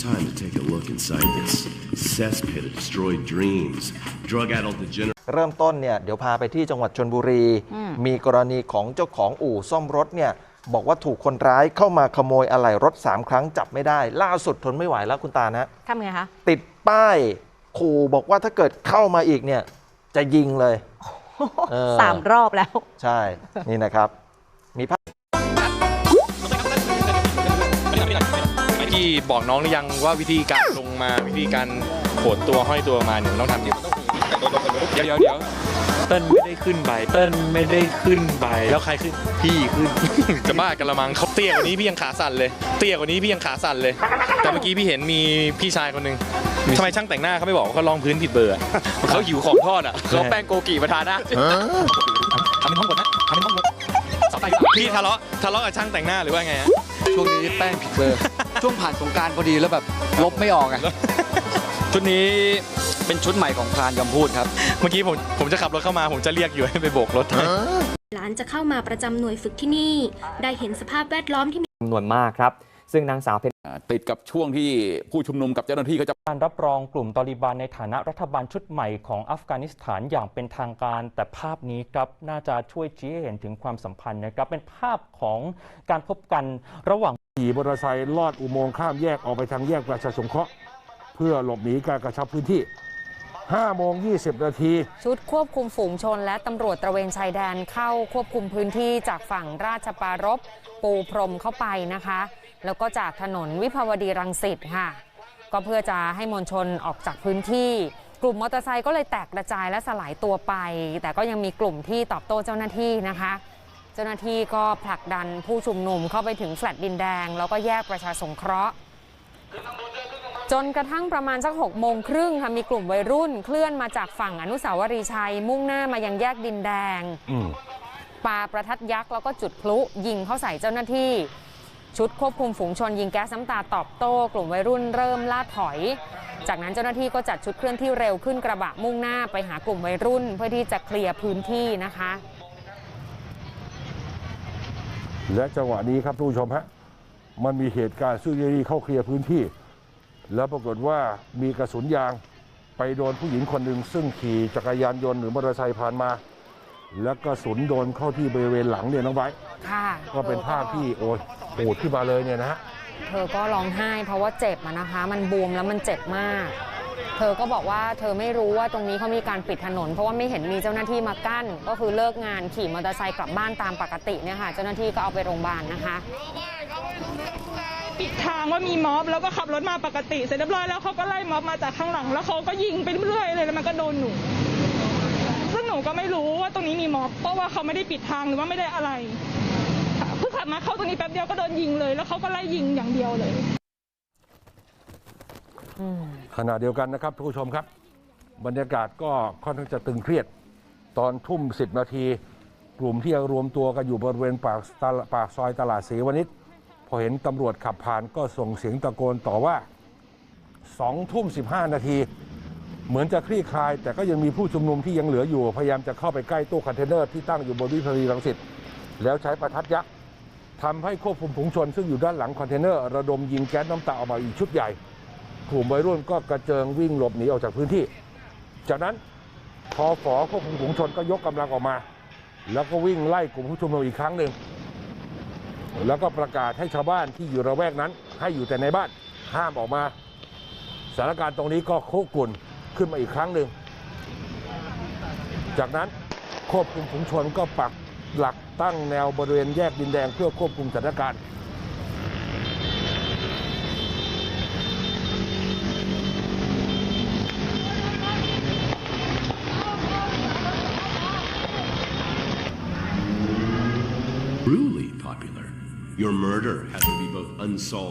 time to take a look inside this cesspit of destroyed dreams. Drug-addled degenerate. เริ่มต้นเนี่ยเดี๋ยวพาไปที่จังหวัดชนบุรี มีกรณีของเจ้าของอู่ซ่อมรถเนี่ยบอกว่าถูกคนร้ายเข้ามาขโมยอะไหล่รถ 3 ครั้งจับไม่ได้ ล่าสุดทนไม่ไหวแล้วคุณตานะทำไงคะ ติดป้ายขู่บอกว่าถ้าเกิดเข้ามาอีกเนี่ยจะยิงเลยเออสามรอบแล้ว ใช่ นี่นะครับ มีภาพ ที่บอกน้องหรือยังว่าวิธีการลงมาวิธีการโขนตัวห้อยตัวมาเนี่ยมันต้องทำยังไงเดี๋ยวเดี๋ยวเดี๋ยวเติ้ลไม่ได้ขึ้นไปเติ้ลไม่ได้ขึ้นไปแล้วใครขึ้นพี่ขึ้น จะบ้ากันละมังเขาเตี้ยกว่านี้พี่ยังขาสั่นเลย เตี้ยกว่านี้พี่ยังขาสั่นเลย แต่เมื่อกี้พี่เห็นมีพี่ชายคนหนึ่งทำไมช่างแต่งหน้าเขาไม่บอกว่าเขาลองพื้นผิดเบอร์อะเขาหิวของทอดอะเขาแป้งโกกิมาทาหน้าทำเป็นห้องบดนะทำเป็นห้องบดพี่ทะเลาะทะเลาะกับช่างแต่งหน้าหรือว่าไงฮะช่วงนี้แป้งผิดเบอร์ ช่วงผ่านสงกรารพอดีแล้วแบบลบไม่ออกไงชุดนี้เป็นชุดใหม่ของพรานยำพูดครับ เมื่อกี้ผมผมจะขับรถเข้ามาผมจะเรียกอยู่ให้ไปโบกรถให้ หลานจะเข้ามาประจำหน่วยฝึกที่นี่ ได้เห็นสภาพแวดล้อมที่มีจำนวนมากครับ ซึ่งนางสาวเพนติดกับช่วงที่ผู้ชุมนุมกับเจ้าหน้าที่เขาจะ การรับรองกลุ่มตอริบานในฐานะรัฐบาลชุดใหม่ของอัฟกานิสถานอย่างเป็นทางการ แต่ภาพนี้ครับน่าจะช่วยชี้ให้เห็นถึงความสัมพันธ์นะครับเป็นภาพของการพบกันระหว่าง ขี่มอเตอร์ไซค์ลอดอุโมงค์ข้ามแยกออกไปทางแยกประชาสงเคราะห์เพื่อหลบหนีการกระชับพื้นที่5โมง20 นาที ชุดควบคุมฝูงชนและตำรวจตระเวนชายแดนเข้าควบคุมพื้นที่จากฝั่งราชปารภปูพรมเข้าไปนะคะ แล้วก็จากถนนวิภาวดีรังสิตค่ะ ก็เพื่อจะให้มวลชนออกจากพื้นที่ กลุ่มมอเตอร์ไซค์ก็เลยแตกกระจายและสลายตัวไป แต่ก็ยังมีกลุ่มที่ตอบโต้เจ้าหน้าที่นะคะ เจ้าหน้าที่ก็ผลักดันผู้ชุมนุมเข้าไปถึงแฟลตดินแดง แล้วก็แยกประชาสงเคราะห์ จนกระทั่งประมาณสักหกโมงครึ่งค่ะมีกลุ่มวัยรุ่นเคลื่อนมาจากฝั่งอนุสาวรีย์ชัย มุ่งหน้ามายังแยกดินแดงปาประทัดยักษ์แล้วก็จุดพลุยิงเข้าใส่เจ้าหน้าที่ ชุดควบคุมฝูงชนยิงแก๊สน้ำตาตอบโต้ กลุ่มวัยรุ่นเริ่มล่าถอย จากนั้นเจ้าหน้าที่ก็จัดชุดเคลื่อนที่เร็วขึ้นกระบะมุ่งหน้าไปหากลุ่มวัยรุ่น เพื่อที่จะเคลียร์พื้นที่นะคะ และจังหวะนี้ครับทุกผู้ชมฮะมันมีเหตุการณ์ซึ่งเจ้าหน้าที่เข้าเคลียร์พื้นที่ แล้วปรากฏว่ามีกระสุนยางไปโดนผู้หญิงคนหนึ่งซึ่งขี่จักรยานยนต์หรือมอเตอร์ไซค์ผ่านมา แล้วกระสุนโดนเข้าที่บริเวณหลังเนี่ยน้องไบร์ทค่ะก็เป็นภาพที่โอ้ยโหดขึ้นมาเลยเนี่ยนะฮะ เธอก็ร้องไห้เพราะว่าเจ็บอะนะคะ มันบวมแล้วมันเจ็บมาก เธอก็บอกว่าเธอไม่รู้ว่าตรงนี้เขามีการปิดถนน เพราะว่าไม่เห็นมีเจ้าหน้าที่มากั้น ก็คือเลิกงานขี่มอเตอร์ไซค์กลับบ้านตามปกติเนี่ยค่ะ เจ้าหน้าที่ก็เอาไปโรงพยาบาลนะคะปิดทางว่ามีม็อบแล้วก็ขับรถมาปกติ เสร็จเรียบร้อยแล้วเขาก็ไล่ม็อบมาจากข้างหลัง แล้วเขาก็ยิงไปเรื่อยเลยแล้วมันก็โดนหนูซึ่งหนูก็ไม่รู้ว่าตรงนี้มีม็อบเพราะว่าเขาไม่ได้ปิดทางหรือว่าไม่ได้อะไรเพิ่งขับมาเข้าตรงนี้แป๊บเดียวก็โดนยิงเลย แล้วเขาก็ไล่ยิงอย่างเดียวเลย ขณะเดียวกันนะครับทุกผู้ชมครับ บรรยากาศก็ค่อนข้างจะตึงเครียด ตอนทุ่ม 10 นาที กลุ่มที่รวมตัวกันอยู่บริเวณปากปากซอยตลาดศรีวณิชพอเห็นตำรวจขับผ่านก็ส่งเสียงตะโกนต่อว่า2ทุ่ม 15 นาที เหมือนจะคลี่คลาย แต่ก็ยังมีผู้ชุมนุมที่ยังเหลืออยู่ พยายามจะเข้าไปใกล้ตู้คอนเทนเนอร์ที่ตั้งอยู่บนวิภาวดีรังสิตแล้วใช้ประทัดยักษ์ทำให้ควบคุมฝูงชน ซึ่งอยู่ด้านหลังคอนเทนเนอร์ระดมยิงแก๊สน้ำตาออกมาอีกชุดใหญ่ กลุ่มวัยรุ่นก็กระเจิงวิ่งหลบหนีออกจากพื้นที่ จากนั้นพอฝอควบคุมฝูงชนก็ยกกำลังออกมา แล้วก็วิ่งไล่กลุ่มผู้ชุมนุมอีกครั้งหนึ่ง แล้วก็ประกาศให้ชาวบ้านที่อยู่ระแวกนั้น ให้อยู่แต่ในบ้านห้ามออกมาสถานการณ์ตรงนี้ก็คุกรุ่นขึ้นมาอีกครั้งหนึ่ง จากนั้นควบคุมฝูงชนก็ปักหลักตั้งแนวบริเวณแยกดินแดงเพื่อควบคุมสถานการณ์ Your murder has to be both unsolved.